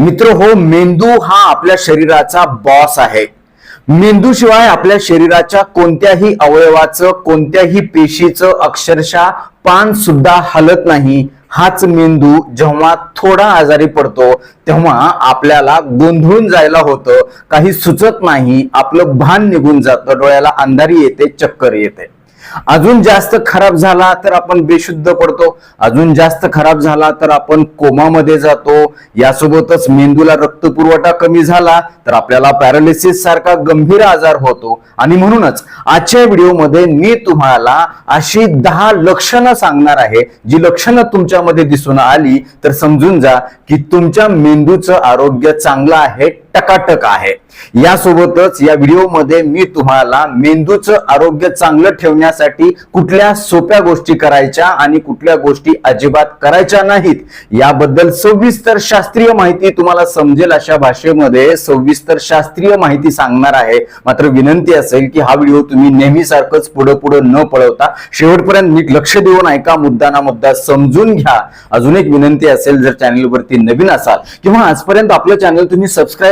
मित्र हो मेंदू हा आपल्या शरीराचा बॉस आहे. मेंदू शिवाय आपल्या शरीराच्या कोणत्याही अवयवाचं कोणत्याही पेशीचं अक्षरशः पान सुद्धा हलत नाही. हाच मेंदू जेव्हा थोडा आजारी पडतो तेव्हा आपल्याला गोंधळून जायला होतं. काही सुचत नाही आपलं भान निघून जातं डोळ्याला अंधारी येते चक्कर येते. अजून जास्त खराब झाला तर आपण बेशुद्ध पडतो. अजून जास्त खराब झाला तर आपण कोमामध्ये जातो. यासोबतच मेंदूला रक्तपुरवठा कमी झाला तर आपल्याला पॅरालिसिस सारखा गंभीर आजार होतो. आणि म्हणूनच आजच्या व्हिडिओमध्ये मी तुम्हाला अशी दहा लक्षणं सांगणार आहे. जी लक्षणं तुमच्यामध्ये दिसून आली तर समजून जा की तुमच्या मेंदूचं आरोग्य चांगलं आहे टकाटक आहे. यासोबतच या व्हिडिओमध्ये मी तुम्हाला मेंदूचं आरोग्य चांगलं ठेवण्यासाठी कुठल्या सोप्या गोष्टी करायच्या आणि कुठल्या गोष्टी अजिबात करायच्या नाहीत याबद्दल सविस्तर शास्त्रीय माहिती तुम्हाला समजेल अशा भाषेमध्ये सविस्तर शास्त्रीय माहिती सांगणार आहे. मात्र विनंती असेल की हा व्हिडिओ तुम्ही नेहमीसारखंच पुढे पुढे न पळवता शेवटपर्यंत नीट लक्ष देऊन ऐका मुद्दा ना मुद्दा समजून घ्या. अजून एक विनंती असेल जर चॅनलवरती नवीन असाल किंवा आजपर्यंत आपलं चॅनल तुम्ही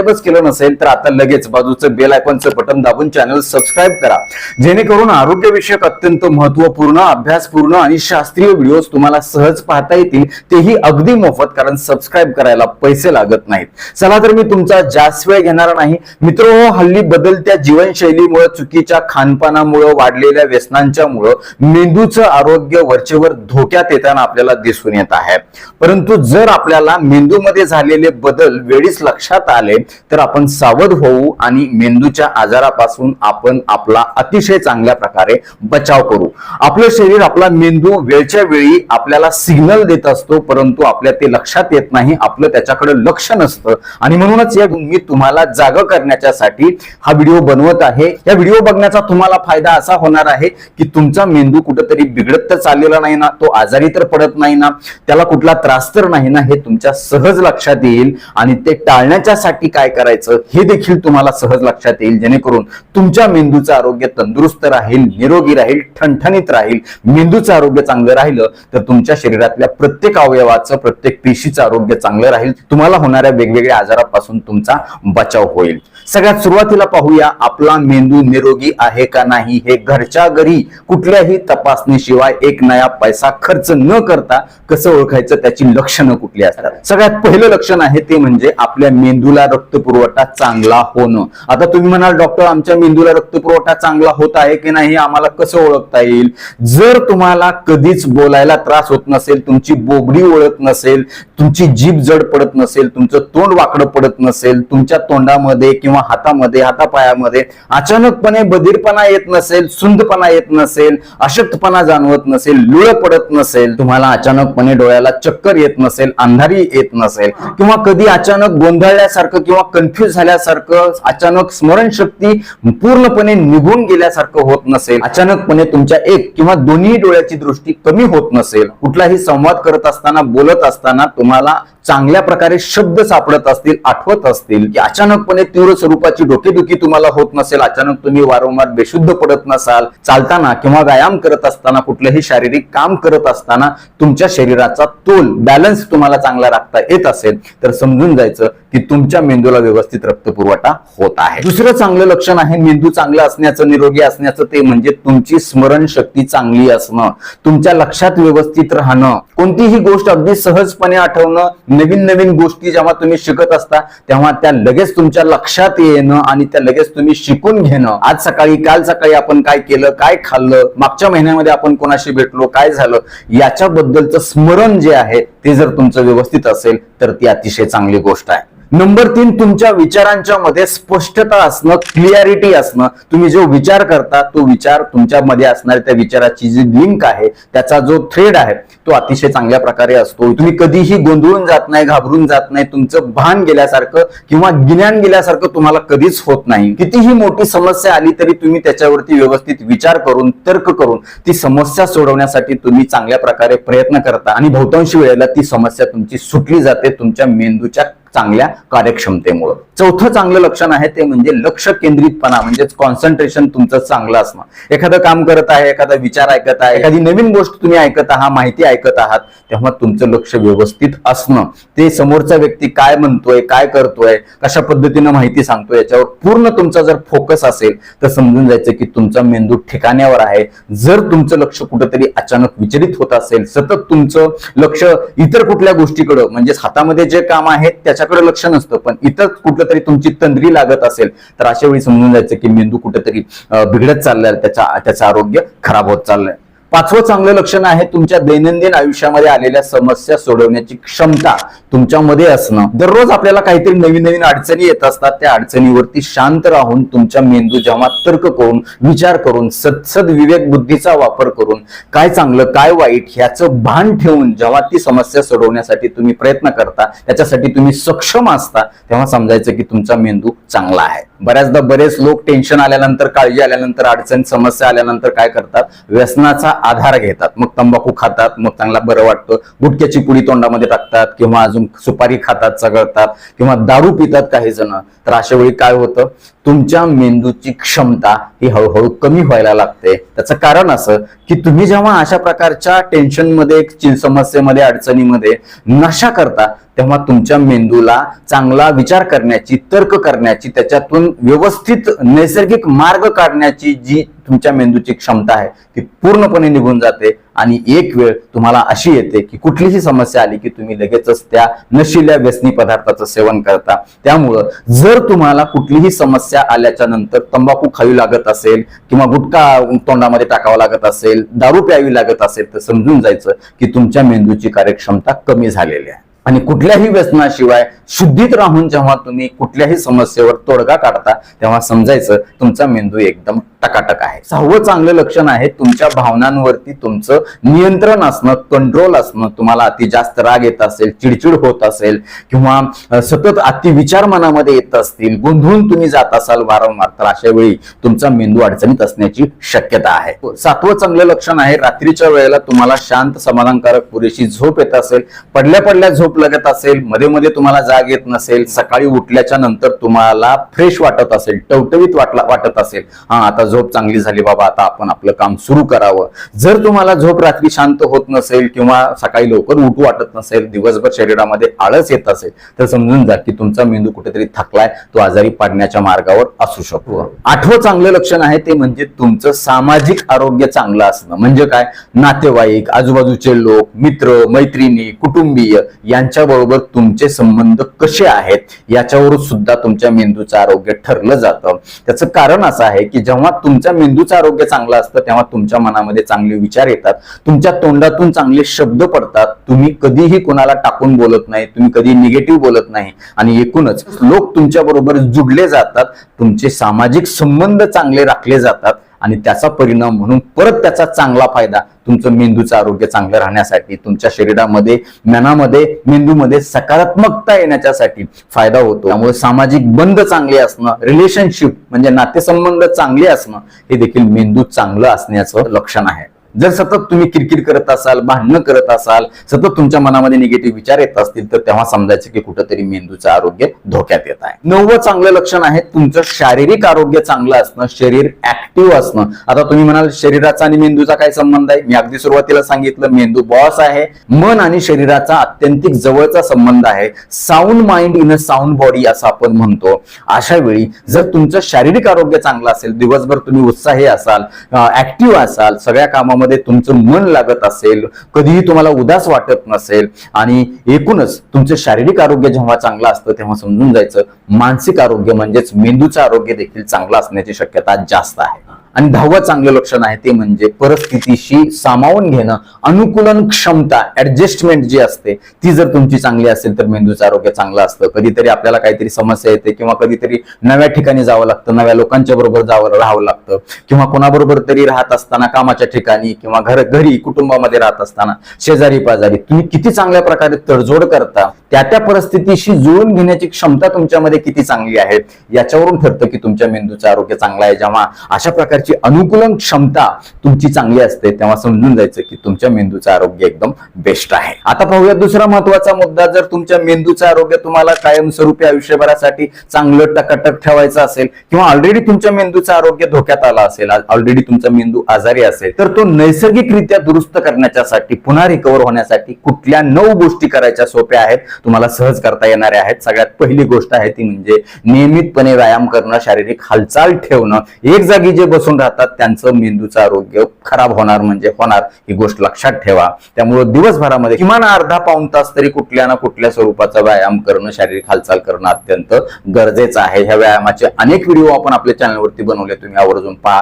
सबस्क्राईबच केलं नसेल तर आता लगेच बाजूचं बेल आयकॉनचं बटन दाबून चॅनल सबस्क्राईब करा. जेणेकरून आरोग्यविषयक अत्यंत महत्त्वपूर्ण अभ्यासपूर्ण आणि शास्त्रीय व्हिडिओज तुम्हाला सहज पाहता येतील. तेही अगदी मोफत कारण सबस्क्राईब करायला पैसे लागत नाहीत. चला तर मी तुमचा जास्त वेळ घेणार नाही. मित्र हो हल्ली बदलत्या जीवनशैलीमुळे चुकीच्या खानपानामुळे वाढलेल्या व्यसनांच्यामुळं मेंदूचं आरोग्य वरचेवर धोक्यात येताना आपल्याला दिसून येत आहे. परंतु जर आपल्याला मेंदूमध्ये झालेले बदल वेळीच लक्षात आले तर आपण सावध होऊ आणि मेंदूच्या आजारापासून आपण आपला अतिशय चांगल्या प्रकारे बचाव करू. आपलं शरीर आपला मेंदू वेळच्या वेळी आपल्याला सिग्नल देत असतो परंतु आपल्या ते लक्षात येत नाही आपलं त्याच्याकडे लक्ष नसतं. आणि म्हणूनच या मी तुम्हाला जाग करण्याच्यासाठी हा व्हिडिओ बनवत आहे. या व्हिडिओ बघण्याचा तुम्हाला फायदा असा होणार आहे की तुमचा मेंदू कुठेतरी बिघडत तर चाललेला नाही ना तो आजारी तर पडत नाही ना त्याला कुठला त्रास तर नाही ना हे तुमच्या सहज लक्षात येईल आणि ते टाळण्याच्यासाठी काय करायचं हे देखील तुम्हाला सहज लक्षात येईल. जेणेकरून तुमच्या मेंदूचं आरोग्य तंदुरुस्त राहील निरोगी राहील ठणठणीत राहील. मेंदूचं आरोग्य चांगलं राहिलं तर तुमच्या शरीरातल्या प्रत्येक अवयवाचं प्रत्येक पेशीचं आरोग्य चांगलं राहील. तुम्हाला होणाऱ्या वेगवेगळ्या आजारापासून तुमचा बचाव होईल. सगळ्यात सुरुवातीला पाहूया आपला मेंदू निरोगी आहे का नाही? हे घरच्या घरी कुठल्याही तपासणीशिवाय एक नया पैसा खर्च न करता कसं ओळखायचं? त्याची लक्षणं कुठली असतात? सगळ्यात पहिलं लक्षण आहे ते म्हणजे आपल्या मेंदूला रक्तपुरवठा चांगला होणं. आता तुम्ही म्हणाल डॉक्टर आमच्या मेंदूला रक्तपुरवठा चांगला होत आहे की नाही? आम्हाला कसं ओळखता येईल? जर तुम्हाला कधीच बोलायला त्रास होत नसेल तुमची बोबडी ओळख नसेल तुमची जीभ जड पडत नसेल तुमचं तोंड वाकडं पडत नसेल तुमच्या तोंडामध्ये किंवा हातामध्ये हातापायामध्ये अचानकपणे बधीरपणा येत नसेल सुंदपणा येत नसेल अशक्तपणा जाणवत नसेल लुळ पडत नसेल तुम्हाला अचानकपणे डोळ्याला चक्कर येत नसेल अंधारी येत नसेल किंवा कधी अचानक गोंधळल्यासारखं किंवा कन्फ्युज झाल्यासारखं अचानक स्मरणशक्ती पूर्णपणे निघून गेल्यासारखं होत नसेल अचानकपणे तुमच्या एक किंवा दोन्ही डोळ्याची दृष्टी कमी होत नसेल कुठलाही संवाद करत असताना बोलत असताना तुम्हाला चांगल्या प्रकारे शब्द सापडत असतील आठवत असतील की अचानकपणे तीव्र स्वरूपाची डोकेदुखी तुम्हाला होत नसेल अचानक तुम्ही वारंवार बेशुद्ध पडत नसाल चालताना किंवा व्यायाम करत असताना कुठलंही शारीरिक काम करत असताना तुमच्या शरीराचा तोल बॅलन्स तुम्हाला चांगला राखता येत असेल तर समजून जायचं की तुमच्या मेंदूला व्यवस्थित रक्तपुरवठा होत आहे. दुसरं चांगलं लक्षण आहे मेंदू चांगलं असण्याचं निरोगी असण्याचं ते म्हणजे तुमची स्मरणशक्ती चांगली असणं तुमच्या लक्षात व्यवस्थित राहणं. कोणतीही गोष्ट अगदी सहजपणे आठवणं नवीन नवीन गोष्टी जेव्हा तुम्ही शिकत असता तेव्हा त्या लगेच तुमच्या लक्षात येणं आणि त्या लगेच तुम्ही शिकून घेणं. आज सकाळी काल सकाळी आपण काय केलं काय खाल्लं मागच्या महिन्यामध्ये आपण कोणाशी भेटलो काय झालं याच्याबद्दलचं स्मरण जे आहे ते जर तुमचं व्यवस्थित असेल तर ती अतिशय चांगली गोष्ट आहे. नंबर तीन तुमच्या विचारांच्या मध्ये स्पष्टता असणं क्लिअरिटी असणं. तुम्ही जो विचार करता तो विचार तुमच्यामध्ये असणाऱ्या त्या विचाराची जी लिंक आहे त्याचा जो थ्रेड आहे तो अतिशय चांगल्या प्रकारे असतो. तुम्ही कधीही गोंधळून जात नाही घाबरून जात नाही तुमचं भान गेल्यासारखं किंवा गिन्यान गेल्यासारखं तुम्हाला कधीच होत नाही. कितीही मोठी समस्या आली तरी तुम्ही त्याच्यावरती व्यवस्थित विचार करून तर्क करून ती समस्या सोडवण्यासाठी तुम्ही चांगल्या प्रकारे प्रयत्न करता. आणि बहुतांशी वेळेला ती समस्या तुमची सुटली जाते तुमच्या मेंदूच्या चांगल्या कार्यक्षमतेमुळं. चौथं चांगलं लक्षण आहे ते म्हणजे लक्ष केंद्रितपणा म्हणजेच कॉन्सन्ट्रेशन तुमचं चांगलं असणं. एखादं काम करत आहे एखादा विचार ऐकत आहे एखादी नवीन गोष्ट तुम्ही ऐकत आहात माहिती ऐकत आहात तेव्हा तुमचं लक्ष व्यवस्थित असणं. ते समोरचा व्यक्ती काय म्हणतोय काय करतोय कशा पद्धतीनं माहिती सांगतोय याच्यावर पूर्ण तुमचा जर फोकस असेल तर समजून जायचं की तुमचा मेंदू ठिकाण्यावर आहे. जर तुमचं लक्ष कुठंतरी अचानक विचलित होत असेल सतत तुमचं लक्ष इतर कुठल्या गोष्टीकडं म्हणजेच हातामध्ये जे काम आहे त्याच्याकडे लक्ष नसतं. पण इतर कुठलं तरी तुमची तंद्री लागत असेल तर अशा वेळी समजून जायचं की मेंदू कुठेतरी बिघडत चाललाय त्याच्या त्याचं आरोग्य खराब होत चाललंय. पाचवं चांगलं लक्षण आहे तुमच्या दैनंदिन आयुष्यामध्ये आलेल्या समस्या सोडवण्याची क्षमता तुमच्यामध्ये असणं. दररोज आपल्याला काहीतरी नवीन नवीन अडचणी येत असतात. त्या अडचणीवरती शांत राहून तुमच्या मेंदू जेव्हा तर्क करून विचार करून सदसद विवेक बुद्धीचा वापर करून काय चांगलं काय वाईट ह्याचं भान ठेवून जेव्हा ती समस्या सोडवण्यासाठी तुम्ही प्रयत्न करता त्याच्यासाठी तुम्ही सक्षम असता तेव्हा समजायचं की तुमचा मेंदू चांगला आहे. बऱ्याचदा बरेच लोक टेन्शन आल्यानंतर काळजी आल्यानंतर अडचण समस्या आल्यानंतर काय करतात? व्यसनाचा आधार घेतात. मग तंबाखू खातात मग चांगला बरं वाटतं. गुटक्याची पुडी तोंडामध्ये टाकतात किंवा अजून सुपारी खातात चगळतात किंवा दारू पितात काही जण. तर अशा वेळी काय होतं? तुमच्या मेंदूची क्षमता ही हळूहळू कमी व्हायला लागते. त्याचं कारण असं की तुम्ही जेव्हा अशा प्रकारच्या टेन्शनमध्ये समस्येमध्ये अडचणीमध्ये नशा करता तेव्हा तुमच्या मेंदूला चांगला विचार करण्याची तर्क करण्याची त्याच्यातून व्यवस्थित नैसर्गिक मार्ग काढण्याची जी तुमच्या मेंदूची क्षमता आहे ती पूर्णपणे निघून जाते. आणि एक वेळ तुम्हाला अशी येते की कुठलीही समस्या आली की तुम्ही लगेचच त्या नशिल्या व्यसनी पदार्थाचं सेवन करता. त्यामुळं जर तुम्हाला कुठलीही समस्या आल्याच्यानंतर तंबाखू खावी लागत असेल किंवा गुटखा तोंडामध्ये टाकावा लागत असेल दारू प्यावी लागत असेल तर समजून जायचं की तुमच्या मेंदूची कार्यक्षमता कमी झालेली आहे. आणि कुठल्याही व्यसनाशिवाय शुद्धीत राहून जेव्हा तुम्ही कुठल्याही समस्येवर तोडगा काढता तेव्हा समजायचं तुमचा मेंदू एकदम टकाटक आहे. सहावं चांगलं लक्षण आहे तुमच्या भावनांवरती तुमचं नियंत्रण असणं कंट्रोल असणं तुम्हाला अति जास्त राग येत असेल चिडचिड होत असेल किंवा सतत अति विचार मनामध्ये येत असतील गोंधळून तुम्ही जात असाल वारंवार तर अशा वेळी तुमचा मेंदू अडचणीत असण्याची शक्यता आहे. सातवं चांगलं लक्षण आहे रात्रीच्या वेळेला तुम्हाला शांत समाधानकारक पुरेशी झोप येत असेल पडल्या पडल्या झोप लागत असेल मध्ये मध्ये तुम्हाला जाग येत नसेल सकाळी उठल्याच्या नंतर तुम्हाला फ्रेश वाटत असेल टवटवीत वाटला वाटत असेल हा आता झोप चांगली झाली बाबा आता आपण आपलं काम सुरू करावं. जर तुम्हाला झोप रात्री शांत होत नसेल किंवा सकाळी लवकर उठू वाटत नसेल दिवसभर शरीरामध्ये आळस येत असेल तर समजून जा की तुमचा मेंदू कुठेतरी थकलाय तो आजारी पडण्याच्या मार्गावर असू शकतो. आठवं चांगलं लक्षण आहे ते म्हणजे तुमचं सामाजिक आरोग्य चांगलं असणं. म्हणजे काय? नातेवाईक आजूबाजूचे लोक मित्र मैत्रिणी कुटुंबीय यांच्याबरोबर तुमचे संबंध कसे आहेत याच्यावरून सुद्धा तुमच्या मेंदूचं आरोग्य ठरलं जातं. त्याचं कारण असं आहे की जेव्हा तुमच्या मेंदूचं आरोग्य चांगलं असतं तेव्हा तुमच्या मनामध्ये चांगले विचार येतात. तुमच्या तोंडातून चांगले शब्द पडतात. तुम्ही कधीही कोणाला टाकून बोलत नाही तुम्ही कधी निगेटिव्ह बोलत नाही. आणि एकूणच लोक तुमच्या बरोबर जुडले जातात तुमचे सामाजिक संबंध चांगले राखले जातात. आणि त्याचा परिणाम म्हणून परत त्याचा चांगला फायदा तुमचं मेंदूचं आरोग्य चांगलं राहण्यासाठी तुमच्या शरीरामध्ये मनामध्ये मेंदूमध्ये सकारात्मकता येण्याच्यासाठी फायदा होतो. त्यामुळे सामाजिक बंध चांगले असणं रिलेशनशिप म्हणजे नातेसंबंध चांगले असणं हे देखील मेंदू चांगलं असण्याचं लक्षण आहे. जर सतत तुम्ही किरकिर करत असाल भांडणं करत असाल सतत तुमच्या मनामध्ये निगेटिव्ह विचार येत असतील तर तेव्हा समजायचं की कुठंतरी मेंदूचं आरोग्य धोक्यात येत आहे. नववं चांगलं लक्षण आहे तुमचं शारीरिक आरोग्य चांगलं असणं शरीर ऍक्टिव्ह असणं. आता तुम्ही म्हणाल शरीराचा आणि मेंदूचा काय संबंध आहे? मी अगदी सुरुवातीला सांगितलं मेंदू बॉस आहे. मन आणि शरीराचा अत्यंतिक जवळचा संबंध आहे. Sound mind in a sound body असं आपण म्हणतो. अशा वेळी जर तुमचं शारीरिक आरोग्य चांगलं असेल दिवसभर तुम्ही उत्साही असाल ऍक्टिव्ह असाल सगळ्या कामामध्ये तुमचं मन लागत असेल कधीही तुम्हाला उदास वाटत नसेल आणि एकूणच तुमचं शारीरिक आरोग्य जेव्हा चांगलं असतं तेव्हा समजून जायचं मानसिक आरोग्य म्हणजेच मेंदूचं आरोग्य देखील चांगलं असण्याची शक्यता जास्त आहे. आणि दहावं चांगलं लक्षण आहे ते म्हणजे परिस्थितीशी सामावून घेणं. अनुकूलन क्षमता ऍडजस्टमेंट जी असते ती जर तुमची चांगली असेल तर मेंदूचं आरोग्य चांगलं असतं. कधीतरी आपल्याला काहीतरी समस्या येते किंवा कधीतरी नव्या ठिकाणी जावं लागतं नव्या लोकांच्या बरोबर जावं राहावं लागतं किंवा कोणाबरोबर तरी राहत असताना कामाच्या ठिकाणी किंवा घर घरी कुटुंबामध्ये राहत असताना शेजारी पाजारी तुम्ही किती चांगल्या प्रकारे तडजोड करता त्या त्या परिस्थितीशी जुळून घेण्याची क्षमता तुमच्यामध्ये किती चांगली आहे याच्यावरून ठरतं की तुमच्या मेंदूचं आरोग्य चांगलं आहे जेव्हा अशा प्रकारे प्रकारची अनुकूलन क्षमता तुमची चांगली असते तेव्हा समजून जायचं की तुमच्या मेंदूचं आरोग्य एकदम बेस्ट आहे. आता पाहूया दुसरा महत्त्वाचा मुद्दा जर तुमच्या मेंदूचं आरोग्य तुम्हाला कायमस्वरूपी आयुष्यभरासाठी चांगलं टकाटक ठेवायचं असेल किंवा ऑलरेडी तुमच्या मेंदूचं आरोग्य धोक्यात आला असेल ऑलरेडी तुमचा मेंदू आजारी असेल तर तो नैसर्गिकरित्या दुरुस्त करण्याच्यासाठी पुन्हा रिकवर होण्यासाठी कुठल्या नऊ गोष्टी करायच्या सोप्या आहेत तुम्हाला सहज करता येणाऱ्या आहेत. सगळ्यात पहिली गोष्ट आहे ती म्हणजे नियमितपणे व्यायाम करणं शारीरिक हालचाल ठेवणं. एक जागी जे बसून राहतात त्यांचं मेंदूचं आरोग्य खराब होणार म्हणजे होणार ही गोष्ट लक्षात ठेवा. त्यामुळे दिवसभरामध्ये किमान अर्धा पाऊन तास तरी कुठल्या ना कुठल्या स्वरूपाचा व्यायाम करणं शारीरिक हालचाल करणं अत्यंत गरजेचं आहे. ह्या व्यायामाचे अनेक व्हिडिओ आपण आपल्या चॅनलवरती बनवले तुम्ही आवर्जून पहा.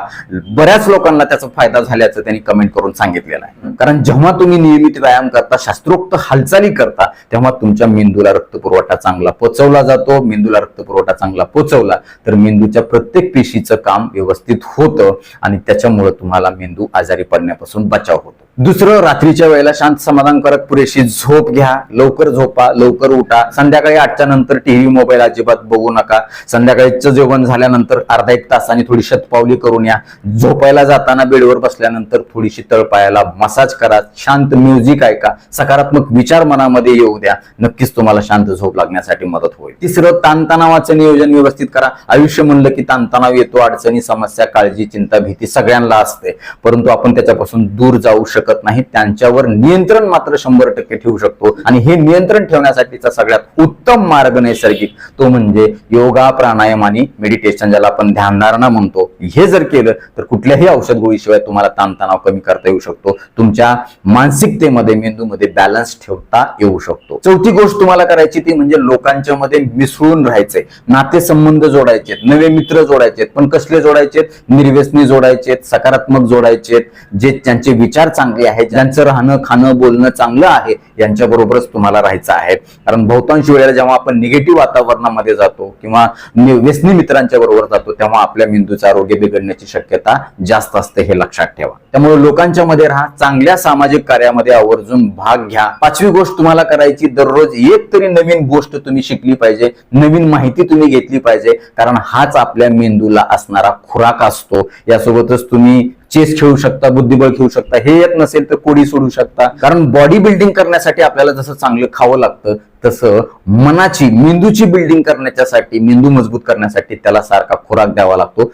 बऱ्याच लोकांना त्याचा फायदा झाल्याचं त्यांनी कमेंट करून सांगितलेलं आहे. कारण जेव्हा तुम्ही नियमित व्यायाम करता शास्त्रोक्त हालचाली करता तेव्हा तुमच्या मेंदूला रक्तपुरवठा चांगला पोचवला जातो. मेंदूला रक्तपुरवठा चांगला पोचवला तर मेंदूच्या प्रत्येक पेशीचं काम व्यवस्थित होतं आणि त्याच्यामुळे तुम्हाला मेंदू आजारी पडण्यापासून बचाव होतो. दुसरं रात्रीच्या वेळेला शांत समाधानकारक पुरेशी झोप घ्या. लवकर झोपा लवकर उठा. संध्याकाळी आठच्या नंतर टीव्ही मोबाईल अजिबात बघू नका. संध्याकाळीचं जेवण झाल्यानंतर अर्धा एक तासाने थोडी शतपावली करून या. झोपायला जाताना बेडवर बसल्यानंतर थोडीशी तळपायाला मसाज करा. शांत म्युझिक ऐका. सकारात्मक विचार मनामध्ये येऊ द्या. नक्कीच तुम्हाला शांत झोप लागण्यासाठी मदत होईल. तिसरं ताणतणावाचं नियोजन व्यवस्थित करा. आयुष्य म्हणलं की ताणतणाव येतो अडचणी समस्या काळजी चिंता भीती सगळ्यांना असते. परंतु आपण त्याच्यापासून दूर जाऊ शकत नाही. त्यांच्यावर नियंत्रण मात्र शंभर टक्के ठेवू शकतो. आणि हे नियंत्रण ठेवण्यासाठीचा सगळ्यात उत्तम मार्ग नैसर्गिक तो म्हणजे योगा प्राणायाम आणि मेडिटेशन ज्याला आपण ध्यानधारणा म्हणतो. हे जर केलं तर कुठल्याही औषध गोळीशिवाय तुम्हाला ताणतणाव कमी करता येऊ शकतो. तुमच्या मानसिकतेमध्ये मेंदूमध्ये बॅलन्स ठेवता येऊ शकतो. चौथी गोष्ट तुम्हाला करायची ती म्हणजे लोकांच्या मध्ये मिसळून राहायचंय. नातेसंबंध जोडायचे नवे मित्र जोडायचे पण कसले जोडायचे निर्वे व्यसनी जोडायचे सकारात्मक जोडायचे जे त्यांचे विचार चांगले आहेत ज्यांचं राहणं खाणं बोलणं चांगलं आहे यांच्या बरोबरच तुम्हाला राहायचं आहे. कारण बहुतांश वेळेला जेव्हा आपण निगेटिव्ह वातावरणामध्ये जातो किंवा व्यसनी मित्रांच्या बरोबर जातो तेव्हा आपल्या मेंदूचं आरोग्य बिघडण्याची शक्यता जास्त असते हे लक्षात ठेवा. त्यामुळे लोकांच्या मध्ये राहा चांगल्या सामाजिक कार्यामध्ये आवर्जून भाग घ्या. पाचवी गोष्ट तुम्हाला करायची दररोज एक तरी नवीन गोष्ट तुम्ही शिकली पाहिजे नवीन माहिती तुम्ही घेतली पाहिजे कारण हाच आपल्या मेंदूला असणारा खुराक असतो. यासोबतच तुम्ही चेस खेळू शकता बुद्धिबळ खेळू शकता. हे येत नसेल तर कोडी सोडू शकता. कारण बॉडी बिल्डिंग करण्यासाठी आपल्याला जसं चांगलं खावं लागतं तसं मनाची मेंदूची बिल्डिंग करण्याच्यासाठी मेंदू मजबूत करण्यासाठी त्याला सारखा खुराक द्यावा लागतो.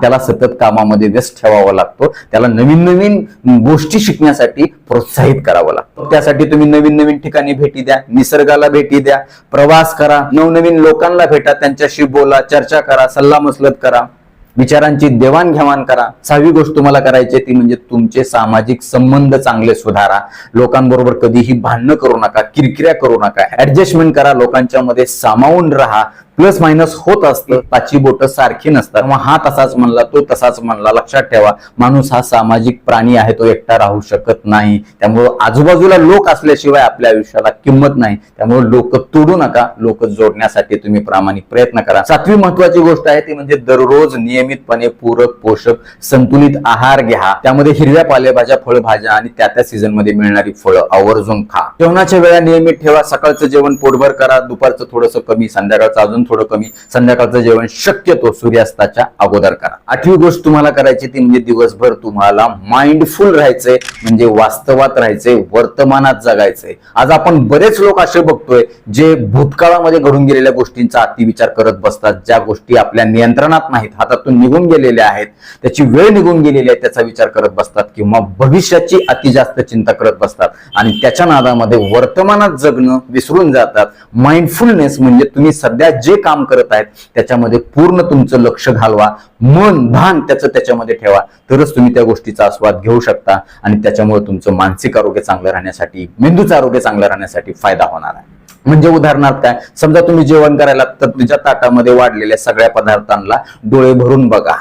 त्याला सतत कामामध्ये व्यस्त ठेवावा लागतो. त्याला नवीन नवीन गोष्टी शिकण्यासाठी प्रोत्साहित करावं लागतं. त्यासाठी तुम्ही नवीन नवीन ठिकाणी भेटी द्या निसर्गाला भेटी द्या प्रवास करा नवनवीन लोकांना भेटा त्यांच्याशी बोला चर्चा करा सल्ला मसलत करा. विचारांची देवाणघेवाण करा. सहावी गोष्ट तुम्हाला करायची आहे ती म्हणजे तुमचे सामाजिक संबंध चांगले सुधारा. लोकांबरोबर कधीही भांडणं करू नका किरकिऱ्या करू नका. ऍडजस्टमेंट करा लोकांच्या मध्ये सामावून राहा. प्लस मायनस होत असतं पाची बोट सारखी नसतात. मग हा तसाच म्हणला तो तसाच म्हणला. लक्षात ठेवा माणूस हा सामाजिक प्राणी आहे तो एकटा राहू शकत नाही. त्यामुळं आजूबाजूला लोक असल्याशिवाय आपल्या आयुष्याला किंमत नाही. त्यामुळे लोक तोडू नका लोक जोडण्यासाठी तुम्ही प्रामाणिक प्रयत्न करा. सातवी महत्वाची गोष्ट आहे ती म्हणजे दररोज नियमितपणे पूरक पोषक संतुलित आहार घ्या. त्यामध्ये हिरव्या पालेभाज्या फळभाज्या आणि त्या त्या सीझनमध्ये मिळणारी फळं आवर्जून खा. जेवणाच्या वेळा नियमित ठेवा सकाळचं जेवण पोटभर करा दुपारचं थोडंसं कमी संध्याकाळचं अजून थोडं कमी. संध्याकाळचं जेवण शक्यतो सूर्यास्ताच्या अगोदर करा. आठवी गोष्ट तुम्हाला करायची ती म्हणजे दिवसभर तुम्हाला माइंडफुल राहायचंय म्हणजे वास्तवात राहायचंय वर्तमानात जगायचंय. आज आपण बरेच लोक असे बघतोय जे भूतकाळामध्ये घडून गेलेल्या गोष्टींचा अतिविचार करत बसतात ज्या गोष्टी आपल्या नियंत्रणात नाहीत हातातून निघून गेलेल्या आहेत त्याची वेळ निघून गेलेली आहे त्याचा विचार करत बसतात किंवा भविष्याची अति जास्त चिंता करत बसतात. आणि त्याच्या नादामध्ये वर्तमानात जगणं विसरून जातात. माइंडफुलनेस म्हणजे तुम्ही सध्या जे काम करत आहेत त्याच्यामध्ये पूर्ण तुमचं लक्ष घालवा. मन भान त्याचं त्याच्यामध्ये ठेवा. तरच तुम्ही त्या गोष्टीचा आस्वाद घेऊ शकता आणि त्याच्यामुळे तुमचं मानसिक आरोग्य चांगलं राहण्यासाठी मेंदूचं आरोग्य चांगलं राहण्यासाठी फायदा होणार आहे. म्हणजे उदाहरणार्थ काय? समजा तुम्ही जेवण करायला तर तुझ्या ताटामध्ये वाढलेल्या सगळ्या पदार्थांना डोळे भरून बघा.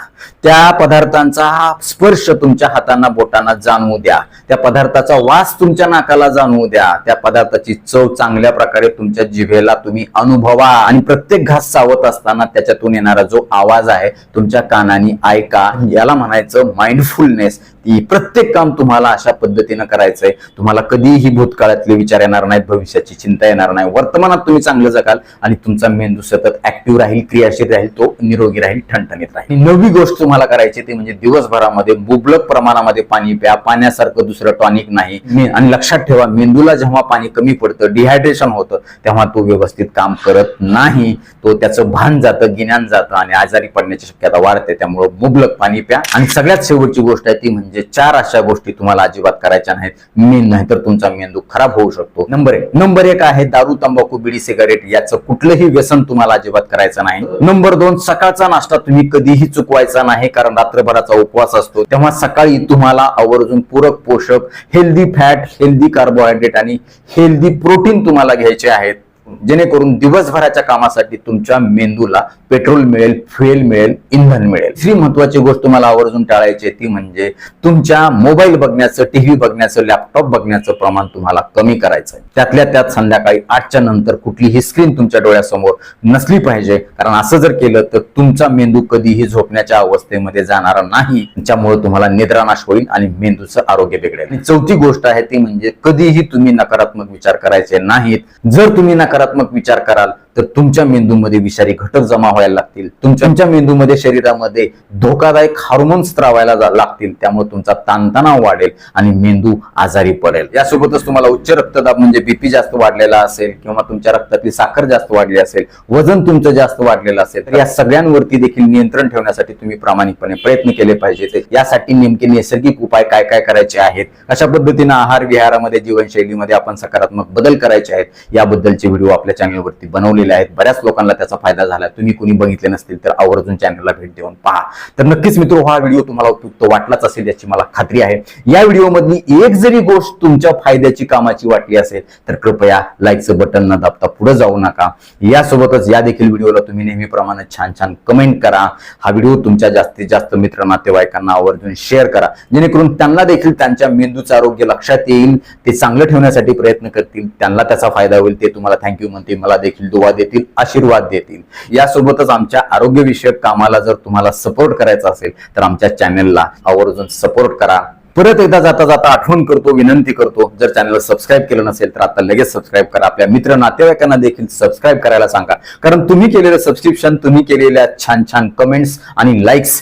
त्या पदार्थांचा स्पर्श तुमच्या हातांना बोटांना जाणवू द्या. त्या पदार्थाचा वास तुमच्या नाकाला जाणवू द्या. त्या पदार्थाची चव चांगल्या प्रकारे तुमच्या जिभेला तुम्ही अनुभवा. आणि प्रत्येक घास चावत असताना त्याच्यातून येणारा जो आवाज आहे तुमच्या कानाने ऐका. याला म्हणायचं माइंडफुलनेस ती प्रत्येक काम तुम्हाला अशा पद्धतीनं करायचंय. तुम्हाला कधीही भूतकाळातले विचार येणार नाहीत भविष्याची चिंता येणार नाही. वर्तमानात तुम्ही चांगलं जगाल आणि तुमचा मेंदू सतत ऍक्टिव्ह राहील क्रियाशील राहील तो निरोगी राहील ठणठणीत राहील. नवी गोष्ट तुम्हाला करायची ती म्हणजे दिवसभरामध्ये मुबलक प्रमाणामध्ये पाणी प्या. पाण्यासारखं दुसरं टॉनिक नाही. आणि लक्षात ठेवा मेंदूला जेव्हा पाणी कमी पडतं डिहायड्रेशन होतं तेव्हा तो व्यवस्थित काम करत नाही. तो त्याचं भान जातं गिन्यान जातं आणि आजारी पडण्याची शक्यता वाढते. त्यामुळे मुबलक पाणी प्या. आणि सगळ्यात शेवटची गोष्ट आहे ती म्हणजे चार अशा गोष्टी तुम्हाला अजिबात करायच्या नाहीत. मेन नाही तर तुमचा मेंदू खराब होऊ शकतो. नंबर एक. नंबर एक आहे दारू तंबाखू बिडी सिगारेट याचं कुठलंही व्यसन तुम्हाला अजिबात करायचं नाही. नंबर दोन सकाळचा नाश्ता तुम्ही कधीही चुकवायचा नाही कारण रात्रभराचा उपवास असतो. तेव्हा सकाळी तुम्हाला आवर्जून पूरक पोषक हेल्दी फॅट हेल्दी कार्बोहायड्रेट आणि हेल्दी प्रोटीन तुम्हाला घ्यायचे आहेत. जेणेकरून दिवसभराच्या कामासाठी तुमच्या मेंदूला पेट्रोल मिळेल फ्युएल मिळेल इंधन मिळेल. दुसरी महत्वाची गोष्ट तुम्हाला आवर्जून टाळायची ती म्हणजे तुमच्या मोबाईल बघण्याचं टीव्ही बघण्याचं लॅपटॉप बघण्याचं प्रमाण तुम्हाला कमी करायचं आहे. त्यातल्या त्यात संध्याकाळी आठच्या नंतर कुठलीही स्क्रीन तुमच्या डोळ्यासमोर नसली पाहिजे. कारण असं जर केलं तर तुमचा मेंदू कधीही झोपण्याच्या अवस्थेमध्ये जाणार नाही. त्यामुळे तुम्हाला निद्रानाश होईल आणि मेंदूचं आरोग्य बिघडेल. चौथी गोष्ट आहे ती म्हणजे कधीही तुम्ही नकारात्मक विचार करायचे नाहीत. जर तुम्ही नकार सकारात्मक विचार कराल. तर तुमच्या मेंदूमध्ये विषारी घटक जमा व्हायला लागतील. तुमच्या मेंदूमध्ये शरीरामध्ये धोकादायक हार्मोन्स स्त्रावायला जा- लागतील. त्यामुळे तुमचा ताणतणाव वाढेल आणि मेंदू आजारी पडेल. यासोबतच तुम्हाला उच्च रक्तदाब म्हणजे बीपी जास्त वाढलेला असेल किंवा तुमच्या रक्तातली साखर जास्त वाढली असेल वजन तुमचं जास्त वाढलेलं असेल तर या सगळ्यांवरती देखील नियंत्रण ठेवण्यासाठी तुम्ही प्रामाणिकपणे प्रयत्न केले पाहिजेत. यासाठी नेमके नैसर्गिक उपाय काय काय करायचे आहेत? अशा पद्धतीनं आहार विहारामध्ये जीवनशैलीमध्ये आपण सकारात्मक बदल करायचे आहेत? याबद्दलचे व्हिडिओ आपल्या चॅनलवरती बनवले बनवलेले आहेत. बऱ्याच लोकांना त्याचा फायदा झाला. तुम्ही कुणी बघितले नसतील तर आवर्जून चॅनलला भेट देऊन पहा. तर नक्कीच मित्र हा व्हिडिओ तुम्हाला उपयुक्त वाटलाच असेल याची मला खात्री आहे. या व्हिडिओमधली एक जरी गोष्ट तुमच्या फायद्याची कामाची वाटली असेल तर कृपया लाईकचं बटन न दाबता पुढे जाऊ नका. यासोबतच या देखील व्हिडिओला तुम्ही नेहमीप्रमाणे छान छान कमेंट करा. हा व्हिडिओ तुमच्या जास्तीत जास्त मित्र नातेवाईकांना आवर्जून शेअर करा. जेणेकरून त्यांना देखील त्यांच्या मेंदूचं आरोग्य लक्षात येईल. ते चांगलं ठेवण्यासाठी प्रयत्न करतील. त्यांना त्याचा फायदा होईल. ते तुम्हाला थँक्यू म्हणते मला देखील दुवा देतील आशीर्वाद देतील. यासोबतच आमच्या आरोग्यविषयक कामाला जर तुम्हाला सपोर्ट करायचा असेल तर आमच्या चॅनेलला आवर्जून सपोर्ट करा. परत एकदा जाता जाता आठवण करतो विनंती करतो. जर चॅनलला सबस्क्राईब केलं नसेल तर आता लगेच सबस्क्राईब करा. आपल्या मित्र नातेवाईकांना देखील सबस्क्राईब करायला सांगा. कारण तुम्ही केलेलं सबस्क्रिप्शन तुम्ही केलेल्या छान छान कमेंट्स आणि लाईक्स